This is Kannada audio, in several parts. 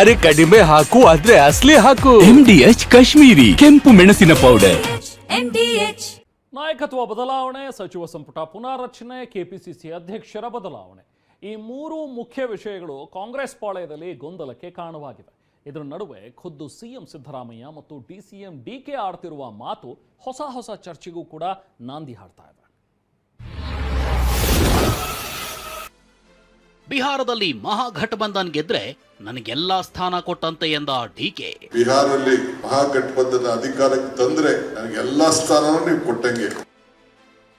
ಅರೆ ಕಡಿಮೆ ಹಾಕು ಆದ್ರೆ ಅಸ್ಲಿ ಹಾಕು. ಎಂ ಡಿ ಎಚ್ ಕಾಶ್ಮೀರಿ ಕೆಂಪು ಮೆಣಸಿನ ಪೌಡರ್ ಎಚ್ ನಾಯಕತ್ವ ಬದಲಾವಣೆ ಸಚಿವ ಸಂಪುಟ ಪುನಾರಚನೆ ಕೆಪಿಸಿಸಿ ಅಧ್ಯಕ್ಷರ ಬದಲಾವಣೆ. ಈ ಮೂರು ಮುಖ್ಯ ವಿಷಯಗಳು ಕಾಂಗ್ರೆಸ್ ಪಾಳಯದಲ್ಲಿ ಗೊಂದಲಕ್ಕೆ ಕಾರಣವಾಗಿವೆ. ಇದರ ನಡುವೆ ಖುದ್ದು ಸಿಎಂ ಸಿದ್ದರಾಮಯ್ಯ ಮತ್ತು ಡಿಸಿಎಂ ಡಿಕೆ ಆಡ್ತಿರುವ ಮಾತು ಹೊಸ ಹೊಸ ಚರ್ಚೆಗೂ ಕೂಡ ನಾಂದಿ ಹಾಡ್ತಾ ಇದೆ. ಬಿಹಾರದಲ್ಲಿ ಮಹಾಘಟಬಂಧನ್ ಗೆದ್ರೆ ನನಗೆಲ್ಲ ಸ್ಥಾನ ಕೊಟ್ಟಂತೆ ಎಂದ ಡಿಕೆ ಬಿಹಾರದಲ್ಲಿ ಮಹಾಘಟಬಂಧನ ಅಧಿಕಾರಕ್ಕೆ ತಂದ್ರೆ ನನಗೆಲ್ಲಾ ಸ್ಥಾನವನ್ನು ನೀವು ಕೊಟ್ಟಂಗೆ.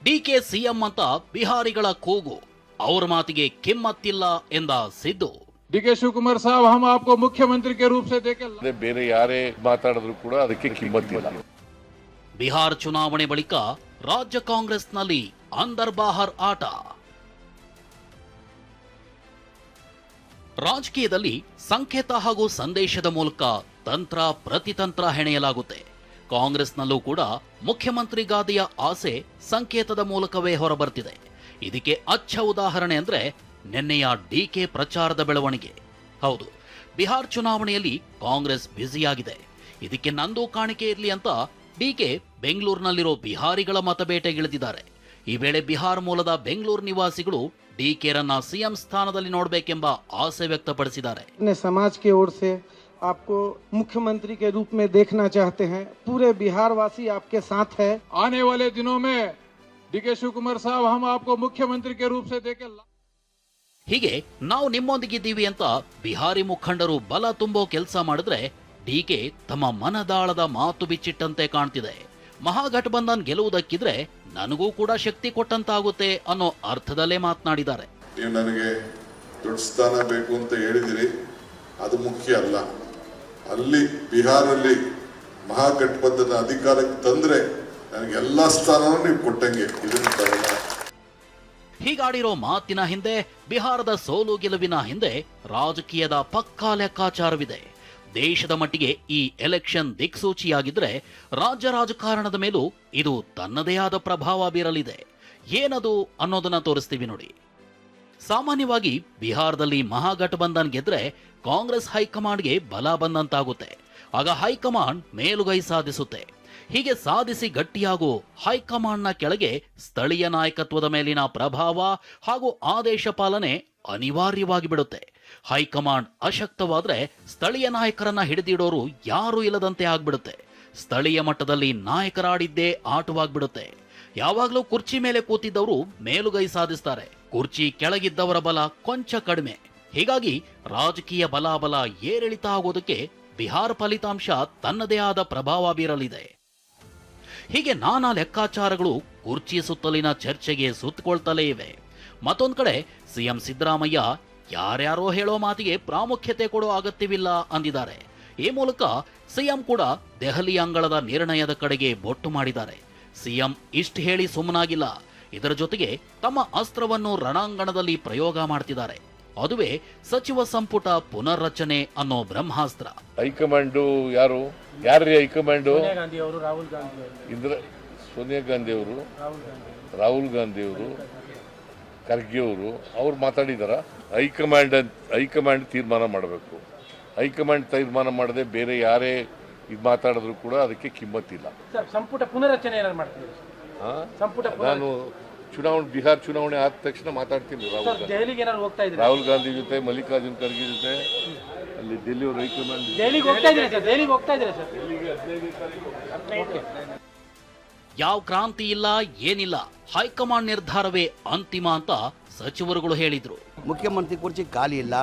ಡಿಕೆ ಸಿಎಂ ಅಂತ ಬಿಹಾರಿಗಳ ಕೂಗು ಅವರ ಮಾತಿಗೆ ಕಿಮ್ಮತ್ತಿಲ್ಲ ಎಂದ ಸಿದ್ದು. ಡಿಕೆ ಶಿವಕುಮಾರ್ ಸಾಹ್ ಹಮ್ ಆಪ್ಕೋ ಮುಖ್ಯಮಂತ್ರಿ ಕೆ ರೂಪ್ ಸೆ ದೇಖಲ್ಲ. ಬೇರೆ ಯಾರೇ ಮಾತಾಡಿದ್ರು ಕೂಡ ಅದಕ್ಕೆ ಕಿಮ್ಮತ್ತಿಲ್ಲ. ಬಿಹಾರ ಚುನಾವಣೆ ಬಳಿಕ ರಾಜ್ಯ ಕಾಂಗ್ರೆಸ್ನಲ್ಲಿ ಅಂದರ್ಬಾಹರ್ ಆಟ. ರಾಜಕೀಯದಲ್ಲಿ ಸಂಕೇತ ಹಾಗೂ ಸಂದೇಶದ ಮೂಲಕ ತಂತ್ರ ಪ್ರತಿತಂತ್ರ ಹೆಣೆಯಲಾಗುತ್ತೆ. ಕಾಂಗ್ರೆಸ್ನಲ್ಲೂ ಕೂಡ ಮುಖ್ಯಮಂತ್ರಿ ಗಾದಿಯ ಆಸೆ ಸಂಕೇತದ ಮೂಲಕವೇ ಹೊರಬರ್ತಿದೆ. ಇದಕ್ಕೆ ಅಚ್ಚ ಉದಾಹರಣೆ ಅಂದ್ರೆ ನಿನ್ನೆಯ ಡಿಕೆ ಪ್ರಚಾರದ ಬೆಳವಣಿಗೆ. ಹೌದು, ಬಿಹಾರ್ ಚುನಾವಣೆಯಲ್ಲಿ ಕಾಂಗ್ರೆಸ್ ಬ್ಯುಸಿಯಾಗಿದೆ. ಇದಕ್ಕೆ ನಂದು ಕಾಣಿಕೆ ಇರಲಿ ಅಂತ ಡಿಕೆ ಬೆಂಗಳೂರಿನಲ್ಲಿರೋ ಬಿಹಾರಿಗಳ ಮತಬೇಟೆಗಿಳಿದಿದ್ದಾರೆ. ಈ ವೇಳೆ ಬಿಹಾರ ಮೂಲದ ಬೆಂಗಳೂರು ನಿವಾಸಿಗಳು ಡಿಕೆರನ್ನ ಸಿಎಂ ಸ್ಥಾನದಲ್ಲಿ ನೋಡಬೇಕೆಂಬ ಆಸೆ ವ್ಯಕ್ತಪಡಿಸಿದ್ದಾರೆ अपने समाज की ओर से आपको मुख्यमंत्री के रूप में देखना चाहते हैं पूरे बिहार वासी आपके साथ है आने वाले दिनों में डी के शिव कुमार साहब हम आपको मुख्यमंत्री के रूप से देखे ಹೀಗೆ ನಾವು ನಿಮ್ಮೊಂದಿಗಿದ್ದೀವಿ ಅಂತ ಬಿಹಾರಿ ಮುಖಂಡರು ಬಲ ತುಂಬೋ ಕೆಲಸ ಮಾಡಿದ್ರೆ ಡಿಕೆ ತಮ್ಮ ಮನದಾಳದ ಮಾತು ಬಿಚ್ಚಿಟ್ಟಂತೆ ಕಾಣ್ತಿದೆ ಮಹಾಗಠಬಂಧನ್ ಗೆಲ್ಲುವುದಕ್ಕಿದ್ರೆ ನನಗೂ ಕೂಡ ಶಕ್ತಿ ಕೊಟ್ಟಂತಾಗುತ್ತೆ ಅನ್ನೋ ಅರ್ಥದಲ್ಲೇ ಮಾತನಾಡಿದ್ದಾರೆ. ನೀವು ನನಗೆ ದೊಡ್ಡ ಸ್ಥಾನ ಬೇಕು ಅಂತ ಹೇಳಿದಿರಿ ಅದು ಮುಖ್ಯ ಅಲ್ಲ. ಅಲ್ಲಿ ಬಿಹಾರಲ್ಲಿ ಮಹಾಗಠಬಂಧನ ಅಧಿಕಾರಕ್ಕೆ ತಂದ್ರೆ ನನಗೆ ಎಲ್ಲಾ ಸ್ಥಾನವೂ ನೀವು ಕೊಟ್ಟಂಗೆ. ಇದನ್ನು ಹೀಗಾಡಿರೋ ಮಾತಿನ ಹಿಂದೆ ಬಿಹಾರದ ಸೋಲು ಗೆಲುವಿನ ಹಿಂದೆ ರಾಜಕೀಯದ ಪಕ್ಕಾ ಲೆಕ್ಕಾಚಾರವಿದೆ. ದೇಶದ ಮಟ್ಟಿಗೆ ಈ ಎಲೆಕ್ಷನ್ ದಿಕ್ಸೂಚಿಯಾಗಿದ್ರೆ ರಾಜ್ಯ ರಾಜಕಾರಣದ ಮೇಲೂ ಇದು ತನ್ನದೇ ಆದ ಪ್ರಭಾವ ಬೀರಲಿದೆ. ಏನದು ಅನ್ನೋದನ್ನ ತೋರಿಸ್ತೀವಿ ನೋಡಿ. ಸಾಮಾನ್ಯವಾಗಿ ಬಿಹಾರದಲ್ಲಿ ಮಹಾಗಠಬಂಧನ್ ಗೆದ್ರೆ ಕಾಂಗ್ರೆಸ್ ಹೈಕಮಾಂಡ್ಗೆ ಬಲ ಬಂದಂತಾಗುತ್ತೆ. ಆಗ ಹೈಕಮಾಂಡ್ ಮೇಲುಗೈ ಸಾಧಿಸುತ್ತೆ. ಹೀಗೆ ಸಾಧಿಸಿ ಗಟ್ಟಿಯಾಗೋ ಹೈಕಮಾಂಡ್ನ ಕೆಳಗೆ ಸ್ಥಳೀಯ ನಾಯಕತ್ವದ ಮೇಲಿನ ಪ್ರಭಾವ ಹಾಗೂ ಆದೇಶ ಪಾಲನೆ ಅನಿವಾರ್ಯವಾಗಿ ಬಿಡುತ್ತೆ. ಹೈಕಮಾಂಡ್ ಅಶಕ್ತವಾದ್ರೆ ಸ್ಥಳೀಯ ನಾಯಕರನ್ನ ಹಿಡಿದಿಡೋರು ಯಾರೂ ಇಲ್ಲದಂತೆ ಆಗ್ಬಿಡುತ್ತೆ. ಸ್ಥಳೀಯ ಮಟ್ಟದಲ್ಲಿ ನಾಯಕರಾಡಿದ್ದೇ ಆಟವಾಗ್ಬಿಡುತ್ತೆ. ಯಾವಾಗಲೂ ಕುರ್ಚಿ ಮೇಲೆ ಕೂತಿದ್ದವರು ಮೇಲುಗೈ ಸಾಧಿಸ್ತಾರೆ. ಕುರ್ಚಿ ಕೆಳಗಿದ್ದವರ ಬಲ ಕೊಂಚ ಕಡಿಮೆ. ಹೀಗಾಗಿ ರಾಜಕೀಯ ಬಲಾಬಲ ಏರಿಳಿತ ಆಗೋದಕ್ಕೆ ಬಿಹಾರ ಫಲಿತಾಂಶ ತನ್ನದೇ ಆದ ಪ್ರಭಾವ ಬೀರಲಿದೆ. ಹೀಗೆ ನಾನಾ ಲೆಕ್ಕಾಚಾರಗಳು ಕುರ್ಚಿ ಸುತ್ತಲಿನ ಚರ್ಚೆಗೆ ಸುತ್ತಕೊಳ್ತಲೇ ಇವೆ. ಮತ್ತೊಂದು ಕಡೆ ಸಿಎಂ ಸಿದ್ದರಾಮಯ್ಯ ಯಾರ್ಯಾರೋ ಹೇಳೋ ಮಾತಿಗೆ ಪ್ರಾಮುಖ್ಯತೆ ಕೊಡೋ ಅಗತ್ಯವಿಲ್ಲ ಅಂದಿದ್ದಾರೆ. ಈ ಮೂಲಕ ಸಿಎಂ ಕೂಡ ದೆಹಲಿ ಅಂಗಳದ ನಿರ್ಣಯದ ಕಡೆಗೆ ಬೊಟ್ಟು ಮಾಡಿದ್ದಾರೆ. ಸಿಎಂ ಇಷ್ಟು ಹೇಳಿ ಸುಮ್ಮನಾಗಿಲ್ಲ. ಇದರ ಜೊತೆಗೆ ತಮ್ಮ ಅಸ್ತ್ರವನ್ನು ರಣಾಂಗಣದಲ್ಲಿ ಪ್ರಯೋಗ ಮಾಡ್ತಿದ್ದಾರೆ. ಅದುವೇ ಸಚಿವ ಸಂಪುಟ ಪುನರ್ರಚನೆ ಅನ್ನೋ ಬ್ರಹ್ಮಾಸ್ತ್ರ. ಹೈಕಮಾಂಡು ಯಾರು? ಯಾರ್ರೀ ಹೈಕಮಾಂಡು? ಇಂದ್ರ ಸೋನಿಯಾ ಗಾಂಧಿ ಅವರು ರಾಹುಲ್ ಗಾಂಧಿ ಅವರು ಖರ್ಗೆ ಅವರು ಅವ್ರು ಮಾತಾಡಿದಾರ ಹೈಕಮಾಂಡ್ ಹೈಕಮಾಂಡ್ ತೀರ್ಮಾನ ಮಾಡಬೇಕು. ಹೈಕಮಾಂಡ್ ತೀರ್ಮಾನ ಮಾಡದೆ ಬೇರೆ ಯಾರೇ ಇದು ಮಾತಾಡಿದ್ರು ಕೂಡ ಅದಕ್ಕೆ ಕಿಮ್ಮತ್ತಿಲ್ಲ. ಸಂಪುಟ ಪುನರಚನೆ ನಾನು ಚುನಾವಣೆ ಬಿಹಾರ್ ಚುನಾವಣೆ ಆದ ತಕ್ಷಣ ಮಾತಾಡ್ತೀನಿ ರಾಹುಲ್ ಗಾಂಧಿ. ರಾಹುಲ್ ಗಾಂಧಿ ಜೊತೆ ಮಲ್ಲಿಕಾರ್ಜುನ್ ಖರ್ಗೆ ಜೊತೆ ಅಲ್ಲಿ ಡೆಲ್ಲಿಯವ್ರ ಹೈಕಮಾಂಡ್ ಯಾವ ಕ್ರಾಂತಿ ಇಲ್ಲ ಏನಿಲ್ಲ ಹೈಕಮಾಂಡ್ ನಿರ್ಧಾರವೇ ಅಂತಿಮ ಅಂತ ಸಚಿವರುಗಳು ಹೇಳಿದರು. ಮುಖ್ಯಮಂತ್ರಿ ಕುರ್ಚಿ ಖಾಲಿ ಇಲ್ಲ.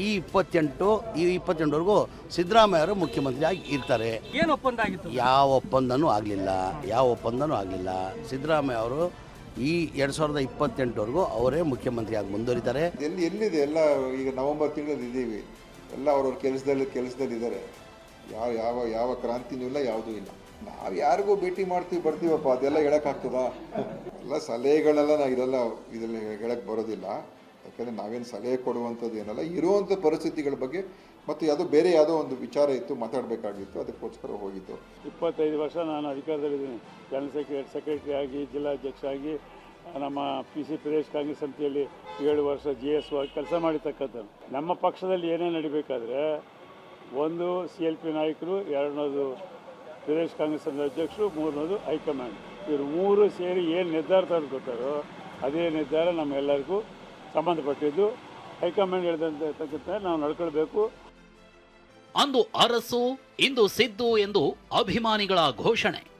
ಈ ಇಪ್ಪತ್ತೆಂಟು ಈ ಇಪ್ಪತ್ತೆಂಟವರೆಗೂ ಸಿದ್ದರಾಮಯ್ಯ ಅವರು ಮುಖ್ಯಮಂತ್ರಿ ಆಗಿ ಇರ್ತಾರೆ. ಏನು ಒಪ್ಪಂದ ಆಗಿತ್ತು ಯಾವ ಒಪ್ಪಂದನೂ ಆಗಲಿಲ್ಲ. ಯಾವ ಒಪ್ಪಂದನೂ ಆಗಲಿಲ್ಲ. ಸಿದ್ದರಾಮಯ್ಯ ಅವರು ಈ ಎರಡು ಸಾವಿರದ ಇಪ್ಪತ್ತೆಂಟವರೆಗೂ ಅವರೇ ಮುಖ್ಯಮಂತ್ರಿಯಾಗಿ ಮುಂದುವರಿತಾರೆ. ಎಲ್ಲಿ ಎಲ್ಲಿದೆ? ಎಲ್ಲ ಈಗ ನವೆಂಬರ್ ತಿಂಗಳಲ್ಲಿ ಇದ್ದೀವಿ ಎಲ್ಲ ಅವ್ರವ್ರ ಕೆಲಸದಲ್ಲಿ ಕೆಲಸದಲ್ಲಿ ಇದ್ದಾರೆ ಯಾವ ಯಾವ ಯಾವ ಕ್ರಾಂತಿನೂ ಇಲ್ಲ, ಯಾವುದೂ ಇಲ್ಲ. ನಾವು ಯಾರಿಗೂ ಭೇಟಿ ಮಾಡ್ತೀವಿ, ಬರ್ತೀವಪ್ಪ, ಅದೆಲ್ಲ ಹೇಳೋಕ್ಕಾಗ್ತದಾ ಎಲ್ಲ ಸಲಹೆಗಳೆಲ್ಲ ನಾ ಇದೆಲ್ಲ ಇದೆಲ್ಲ ಹೇಳಕ್ಕೆ ಬರೋದಿಲ್ಲ. ಯಾಕಂದರೆ ನಾವೇನು ಸಲಹೆ ಕೊಡುವಂಥದ್ದು ಏನಲ್ಲ, ಇರುವಂಥ ಪರಿಸ್ಥಿತಿಗಳ ಬಗ್ಗೆ ಮತ್ತು ಅದು ಬೇರೆ ಯಾವುದೋ ಒಂದು ವಿಚಾರ ಇತ್ತು, ಮಾತಾಡಬೇಕಾಗಿತ್ತು, ಅದಕ್ಕೋಸ್ಕರ ಹೋಗಿತ್ತು ಇಪ್ಪತ್ತೈದು ವರ್ಷ ನಾನು ಅಧಿಕಾರದಲ್ಲಿದ್ದೀನಿ. ಜನರಲ್ ಸೆಕ್ರೆಟ್ ಸೆಕ್ರೆಟರಿ ಆಗಿ ಜಿಲ್ಲಾಧ್ಯಕ್ಷ ಆಗಿ, ನಮ್ಮ ಪಿ ಸಿ ಪ್ರದೇಶ ಕಾಂಗ್ರೆಸ್ ಸಮಿತಿಯಲ್ಲಿ ಏಳು ವರ್ಷ ಜಿ ಎಸ್ ಕೆಲಸ ಮಾಡಿರ್ತಕ್ಕಂಥದ್ದು. ನಮ್ಮ ಪಕ್ಷದಲ್ಲಿ ಏನೇ ನಡಿಬೇಕಾದ್ರೆ ಒಂದು ಸಿ ಎಲ್ ಪಿ ನಾಯಕರು, ಎರಡನೇದು ಪ್ರದೇಶ ಕಾಂಗ್ರೆಸ್ ಅಧ್ಯಕ್ಷರು, ಮೂರನೇದು ಹೈಕಮಾಂಡ್. ಇವರು ಮೂರು ಸೇರಿ ಏನು ನಿರ್ಧಾರ ತೆಗೆದುಕೊಳ್ತಾರೋ ಅದೇ ನಿರ್ಧಾರ ನಮ್ಮೆಲ್ಲರಿಗೂ ಸಂಬಂಧಪಟ್ಟಿದ್ದು. ಹೈಕಮಾಂಡ್ ಹೇಳಿದಂತೆ ನಾವು ನಡ್ಕೊಳ್ಬೇಕು. ಅಂದು ಅರಸು, ಇಂದು ಸಿದ್ದು ಎಂದು ಅಭಿಮಾನಿಗಳ ಘೋಷಣೆ.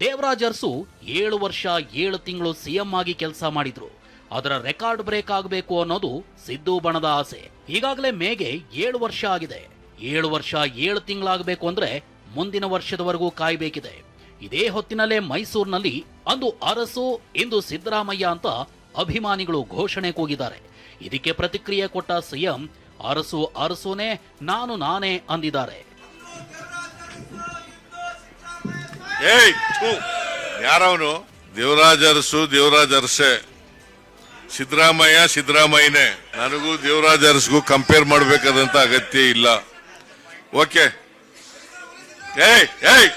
ದೇವರಾಜ್ ಅರಸು ಏಳು ವರ್ಷ ಏಳು ತಿಂಗಳು ಸಿಎಂ ಆಗಿ ಕೆಲಸ ಮಾಡಿದ್ರು. ಅದರ ರೆಕಾರ್ಡ್ ಬ್ರೇಕ್ ಆಗಬೇಕು ಅನ್ನೋದು ಸಿದ್ದು ಬಣದ ಆಸೆ. ಈಗಾಗಲೇ ಮೇಗೆ ಏಳು ವರ್ಷ ಆಗಿದೆ. ಏಳು ವರ್ಷ ಏಳು ತಿಂಗಳಾಗಬೇಕು ಅಂದ್ರೆ ಮುಂದಿನ ವರ್ಷದವರೆಗೂ ಕಾಯಬೇಕಿದೆ. ಇದೇ ಹೊತ್ತಿನಲ್ಲೇ ಮೈಸೂರಿನಲ್ಲಿ ಅಂದು ಅರಸು, ಇಂದು ಸಿದ್ದರಾಮಯ್ಯ ಅಂತ ಅಭಿಮಾನಿಗಳು ಘೋಷಣೆ ಕೂಗಿದ್ದಾರೆ. ಇದಕ್ಕೆ ಪ್ರತಿಕ್ರಿಯೆ ಕೊಟ್ಟ ಸಿಎಂ, ಅರಸು, ಅರಸುನೇ, ನಾನು ನಾನೇ ಅಂದಿದ್ದಾರೆ. ಯಾರವನು? ದೇವರಾಜ ಅರಸು, ದೇವರಾಜ ಅರಸೆ. ಸಿದ್ದರಾಮಯ್ಯ, ಸಿದ್ದರಾಮಯ್ಯನೇ. ನನಗೂ ದೇವರಾಜ ಅರಸ್ಗೂ ಕಂಪೇರ್ ಮಾಡಬೇಕಾದಂತ ಅಗತ್ಯ ಇಲ್ಲ. ಓಕೆ ಏಯ್ ಏಯ್!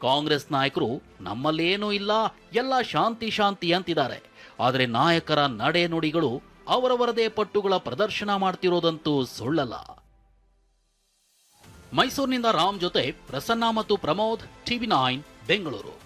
ಕಾಂಗ್ರೆಸ್ ನಾಯಕರು ನಮ್ಮಲ್ಲೇನೂ ಇಲ್ಲ, ಎಲ್ಲ ಶಾಂತಿ ಶಾಂತಿ ಅಂತಿದ್ದಾರೆ. ಆದರೆ ನಾಯಕರ ನಡೆ ನುಡಿಗಳು ಅವರವರದೇ ಪಟ್ಟುಗಳ ಪ್ರದರ್ಶನ ಮಾಡ್ತಿರೋದಂತೂ ಸುಳ್ಳಲ್ಲ. ಮೈಸೂರಿನಿಂದ ರಾಮ್ ಜೊತೆ ಪ್ರಸನ್ನ ಮತ್ತು ಪ್ರಮೋದ್, ಟಿವಿ ನೈನ್, ಬೆಂಗಳೂರು.